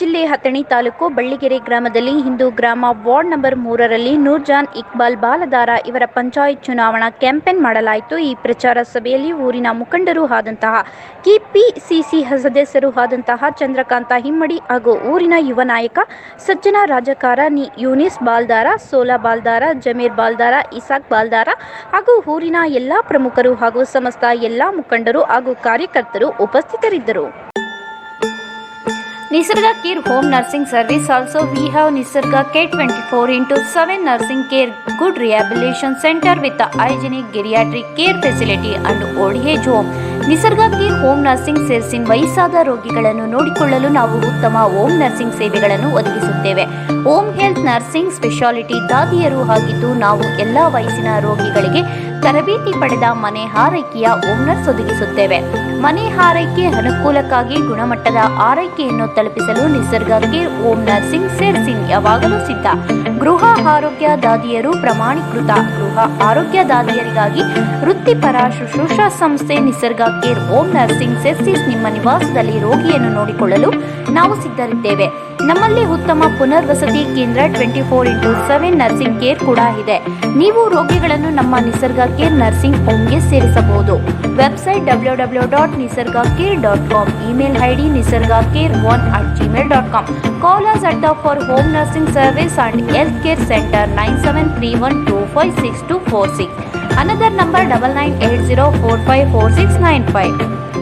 ಜಿಲ್ಲೆ ಹತ್ತಣಿ ತಾಲೂಕು ಬಳ್ಳಿಗೆರೆ ಗ್ರಾಮದಲ್ಲಿ ಹಿಂದೂ ಗ್ರಾಮ ವಾರ್ಡ್ ನಂಬರ್ ಮೂರರಲ್ಲಿ ನೂರ್ಜಾನ್ ಇಕ್ಬಾಲ್ ಬಾಲದಾರ ಇವರ ಪಂಚಾಯತ್ ಚುನಾವಣಾ ಕ್ಯಾಂಪೇನ್ ಮಾಡಲಾಯಿತು. ಈ ಪ್ರಚಾರ ಸಭೆಯಲ್ಲಿ ಊರಿನ ಮುಖಂಡರು ಆದಂತಹ ಕೆಪಿಸಿಸಿ ಸದಸ್ಯರು ಆದಂತಹ ಚಂದ್ರಕಾಂತ ಹಿಮ್ಮಡಿ ಹಾಗೂ ಊರಿನ ಯುವ ನಾಯಕ ಸಜ್ಜನ ರಾಜಕಾರಣಿ ಯೂನಿಸ್ ಬಾಲ್ದಾರ, ಸೋಲಾ ಬಾಲ್ದಾರ, ಜಮೀರ್ ಬಾಲ್ದಾರ, ಇಸಾಕ್ ಬಾಲ್ದಾರ ಹಾಗೂ ಊರಿನ ಎಲ್ಲಾ ಪ್ರಮುಖರು ಹಾಗೂ ಸಮಸ್ತ ಎಲ್ಲಾ ಮುಖಂಡರು ಹಾಗೂ ಕಾರ್ಯಕರ್ತರು ಉಪಸ್ಥಿತರಿದ್ದರು. Nisarga Care Home Nursing Service also we have Nisarga K24 into 7 Nursing Care Good Rehabilitation Center with the hygienic geriatric care facility and old age home. Nisarga care home nursing services ವಯಸ್ಸಾದ ರೋಗಿಗಳನ್ನು ನೋಡಿಕೊಳ್ಳಲು ನಾವು ಉತ್ತಮ home nursing ಸೇವೆಗಳನ್ನು ಒದಗಿಸುತ್ತೇವೆ. Home health nursing speciality ದಾದಿಯರು ಆಗಿದ್ದು ನಾವು ಎಲ್ಲ ವಯಸ್ಸಿನ ರೋಗಿಗಳಿಗೆ ತರಬೇತಿ ಪಡೆದ ಮನೆ ಆರೈಕೆಯ ಹೋಮ್ ನರ್ಸ್ ಒದಗಿಸುತ್ತೇವೆ. ಮನೆ ಆರೈಕೆ ಅನುಕೂಲಕ್ಕಾಗಿ ಗುಣಮಟ್ಟದ ಆರೈಕೆಯನ್ನು ತಲುಪಿಸಲು Nisarga care home nursing services ಯಾವಾಗಲೂ ಸಿದ್ಧ. ಗೃಹ ಆರೋಗ್ಯ ದಾದಿಯರು ಪ್ರಮಾಣೀಕೃತ ಗೃಹ ಆರೋಗ್ಯ ದಾದಿಯರಿಗಾಗಿ ವೃತ್ತಿಪರ ಶುಶ್ರೂಷಾ ಸಂಸ್ಥೆ ನಿಸರ್ಗ ಕೇರ್ ಹೋಮ್ ನರ್ಸಿಂಗ್ ಸೆಸ್ಸಿಸ್ ನಿಮ್ಮ ನಿವಾಸದಲ್ಲಿ ರೋಗಿಯನ್ನು ನೋಡಿಕೊಳ್ಳಲು ನಾವು ಸಿದ್ಧರಿದ್ದೇವೆ. ನಮ್ಮಲ್ಲಿ ಉತ್ತಮ ಪುನರ್ವಸತಿ ಕೇಂದ್ರ twenty four into seven nursing care ಕೂಡ ಇದೆ. ನೀವು ರೋಗಿಗಳನ್ನು ನಮ್ಮ ನಿಸರ್ಗ ಕೇರ್ ನರ್ಸಿಂಗ್ ಹೋಮ್ಗೆ ಸೇರಿಸಬಹುದು. Website W W dot Nisarga care dot com, email ID Nisarga care one at Gmail dot com. Call us at the for home nursing service and health care centre nine seven three one two five six two four six another number 9980454695